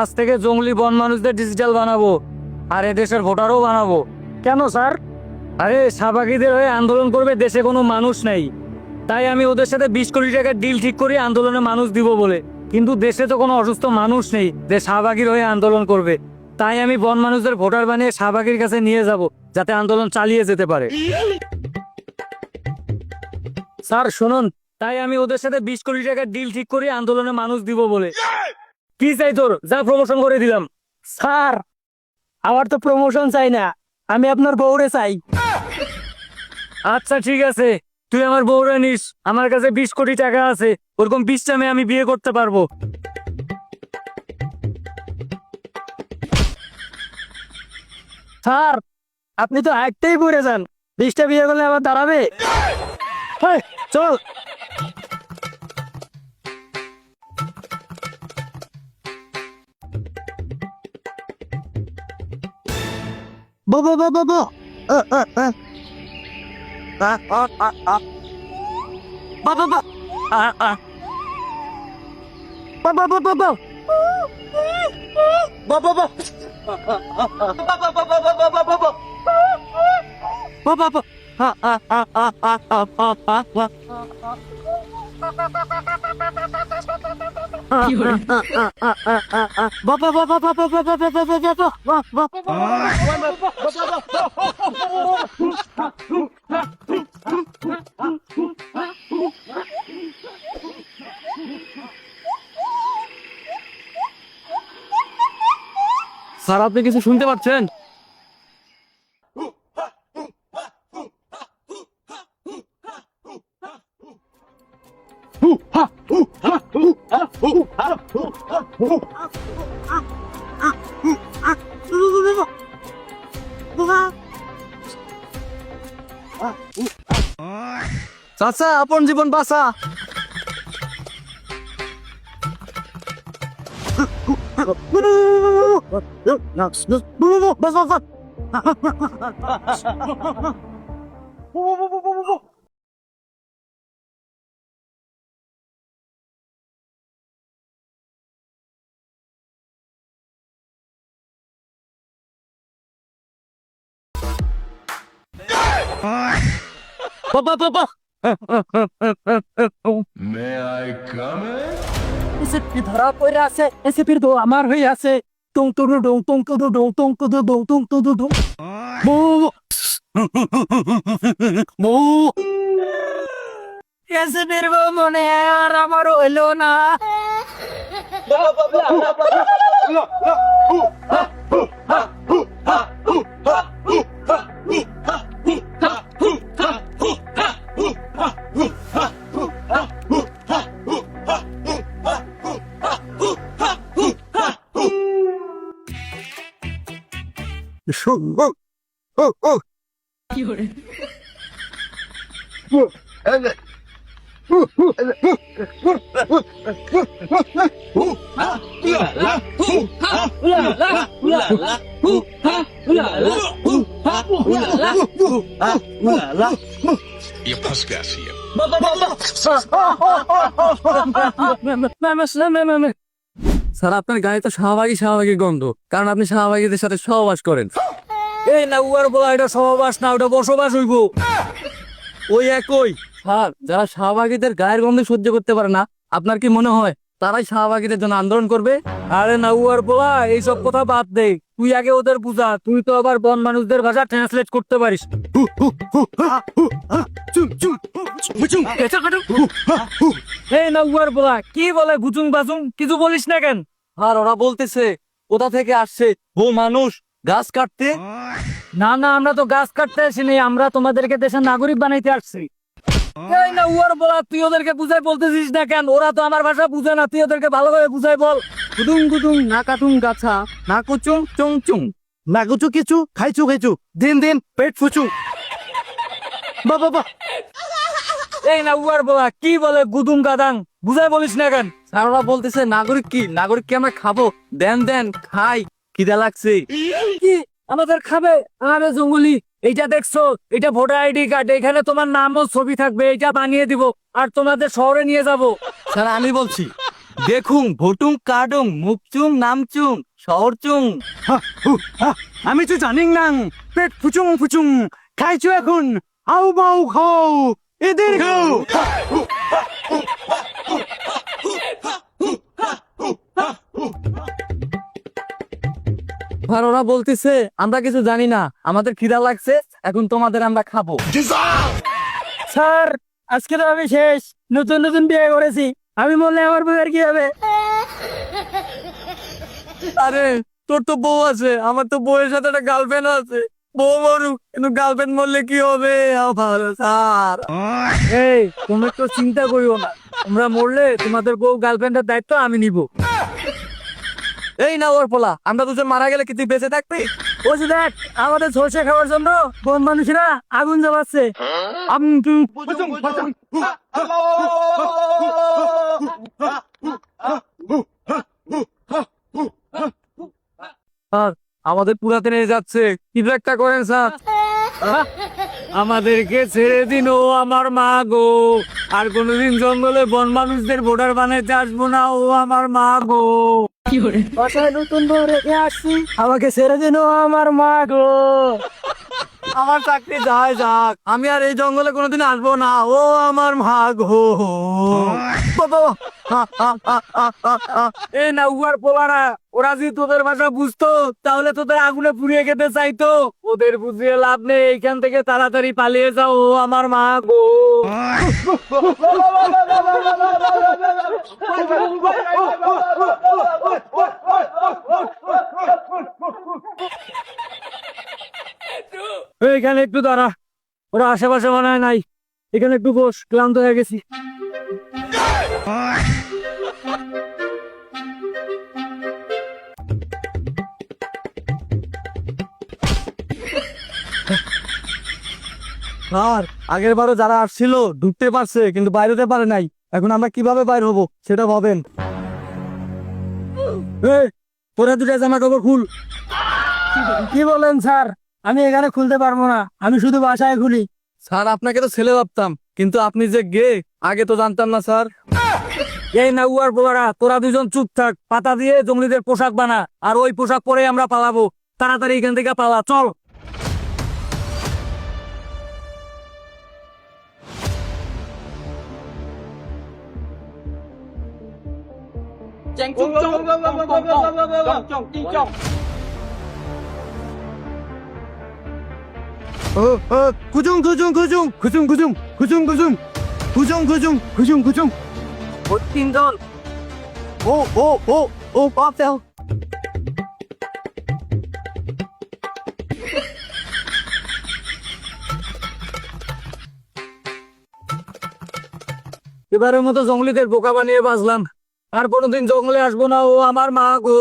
আজ থেকে জঙ্গলি বন মানুষদের ডিজিটাল বানাবো। আর এদেশের ভোটারও বানাবো। কেন, স্যার? আরে, শাহবাগীদের হয়ে আন্দোলন করবে দেশে কোনো মানুষ নেই। তাই আমি ওদের সাথে বিশ কোটি টাকার ডিল ঠিক করি আন্দোলনে মানুষ দিব বলে। কিন্তু দেশে তো কোনো অসুস্থ মানুষ নেই যে শাহবাগীর হয়ে আন্দোলন করবে। তাই আমি বন মানুষদের ভোটার বানিয়ে শাহবাগীর কাছে নিয়ে যাব, যাতে আন্দোলন চালিয়ে যেতে পারে। স্যার, শুনুন। তাই আমি ওদের সাথে বিশ কোটি টাকার ডিল ঠিক করি আন্দোলনে মানুষ দিব বলে। কি চাই তোর? যা প্রমোশন করে দিলাম। স্যার, আমার তো প্রমোশন চাই না। আমি আপনার বউরে চাই। আচ্ছা ঠিক আছে। তুই আমার বউরে নিস। আমার কাছে বিশ কোটি টাকা আছে। ওরকম বিশটা মেয়ে আমি বিয়ে করতে পারব। স্যার, আপনি তো একটাই পড়ে যান বিশটা বিয়ে করলে আবার দাঁড়াবে? চল। Bo, bo, bo, bo, bo. Ah, ah, ah. Ah, ah, ah, ah. Bo, bo, bo. Ah, ah. Bo, bo, bo, bo, bo. Bo, bo, bo. Bo, bo, bo. Ah, ah, ah, ah, ah, ah, ah, ah. Sir আপনি কিছু শুনতে পাচ্ছেন চাচা আপন জীবন বাঁচা 빠빠빠빠 may I come SP ধরা পড়ে আছে এসপির দো আমার হয়ে আছে টং টং ডং টং টং ডং টং টং ডং টং টং ডং মো মো এসপির বউ মনে আর আমার হইল না বাবা বাবা বাবা Je pasgasie. স্যার, আপনার গায়ে তো শাহবাগী স্বাভাবিক গন্ধ, কারণ আপনি শাহবাগীদের সাথে সহবাস করেন। এই না উয়ার বলা এটা সহবাস না, ওটা বসবাস হইব। ওই একই। স্যার, যারা শাহবাগীদের গায়ের গন্ধ সহ্য করতে পারে না, আপনার কি মনে হয় তারাই শাহবাগীদের জন্য আন্দোলন করবে? আরে না উয়ার বলা এইসব কথা বাদ দে। তুই আগে ওদের বুঝা, তুই তো আবার বন মানুষদের ভাষা ট্রান্সলেট করতে পারিস। এই না উয়ার কি বলে বাচুং কিছু বলিস না কেন? আর ওরা বলতেছে কোথা থেকে আসছে ও মানুষ গাছ কাটতে। না না, আমরা তো গাছ কাটতে আসিনি, আমরা তোমাদেরকে দেশের নাগরিক বানাইতে আসছি। এই না উয়ার বলা তুই ওদেরকে বুঝাই বলতেছিস না কেন? ওরা তো আমার ভাষা বুঝে না, তুই ওদেরকে ভালোভাবে বুঝাই বল। গুদুং গুদুং না কাটুং গাছা না কুচুং চুং চুং। না গুচু কিছু খাইছু খাইছু দিন দিন পেট ফুচু। বাবা বাবা এই না উয়ার বলা কি বলে গুদুম গাদাং? বুঝাই বলিস না কেন? ওরা বলতেছে নাগরিক কি? নাগরিক কি আমরা খাব? দেন দেন খাই। খিদা লাগছে। কি? আমাদের খাবে? আরে জঙ্গলি এইটা দেখছ? এটা ভোটার আইডি কার্ড এখানে তোমার নাম ও ছবি থাকবে এটা বানিয়ে দিব আর তোমাদের শহরে নিয়ে যাব। স্যার আমি বলছি দেখুন ভটুং কাডুং মুখচুং নামচুং শহরচুং। আমি তো জানি না পেট ফুচুং ফুচুং খাইছো এখন আউ বাউ খাও এদের খাও। আর ওরা বলতেছে আমরা কিছু জানি না আমাদের খিদা লাগছে এখন তোমাদের আমরা খাব। স্যার আজকে তো আমি শেষ নতুন নতুন বিয়ে করেছি। আমি বললে আমার বউয়ের কি হবে? আরে, তোর তো বউ আছে, আমার তো বউয়ের সাথে একটা গার্লফ্রেন্ড আছে। বউ মরুক, কিন্তু গার্লফ্রেন্ড মরলে কি হবে? আমার স্যার এই, তোমরা একটু চিন্তা করিও না। তোমরা মরলে তোমাদের বউ গার্লফ্রেন্ডের দায়িত্ব আমি নিব। এই না ওর পোলা, আমরা দুজন মারা গেলে কি তুই বেঁচে থাকবি? যে দেখ, আমাদের সরষে খাওয়ার জন্য কোন মানুষেরা আগুন জ্বালাচ্ছে। আমাদের পুরাতে নিয়ে যাচ্ছে। কিছু একটা করেন, স্যার? আমাদেরকে ছেড়ে দিন ও আমার মা গো। আর কোনোদিন জঙ্গলে বন মানুষদের ভোটার বানাইতে আসব না ও আমার মা গো। বাসায় নতুন বউ রেখে আসছি। আমাকে ছেড়ে দিন ও আমার মা গো। আমার চাকরি যায় যাক। আমি আর এই জঙ্গলে কোনোদিন আসব না। ও আমার মা গো। এই না উয়ার পোলারা ওরা যদি তোদের ভাষা বুঝতো তাহলে তোদের আগুনে পুড়িয়ে খেতে চাইতো ওদের বুঝিয়ে লাভ নেই এইখান থেকে তাড়াতাড়ি পালিয়ে যাও ও আমার মা গো এখানে একটু দাঁড়া ওরা আশেপাশে মনে হয় নাই এখানে একটু বস ক্লান্ত হয়ে গেছি আর আগের বারও যারা আসছিল, ঢুকতে পারছে, কিন্তু বাইরেতে পারে নাই। এখন আমরা কীভাবে বাইর হব, সেটা ভাবেন। তোরা দুটা জামা কাপড় খুল। কি বলেন, স্যার? আমি এখানে খুলতে পারব না, আমি শুধু বাসায় খুলি। স্যার, আপনাকে তো ছেলে ভাবতাম, কিন্তু আপনি যে গে, আগে তো জানতাম না, স্যার। এই না উয়ার পোলারা তোরা দুজন চুপ থাক পাতা দিয়ে জঙ্গলিদের পোশাক বানা আর ওই পোশাক পরে আমরা পালাবো তাড়াতাড়ি এখান থেকে পালা চল 어, 어, 구중, 구중, 구중, 구중, 구중, 구중, 구중, 구중, 구중, 구중, 구중. What thing done? Oh, oh, oh, oh, Bob fell. এবারের মতো জঙ্গলিদের বোকা বানিয়ে বাঁচলাম আর কোনোদিন জঙ্গলে আসব না ও আমার মা গো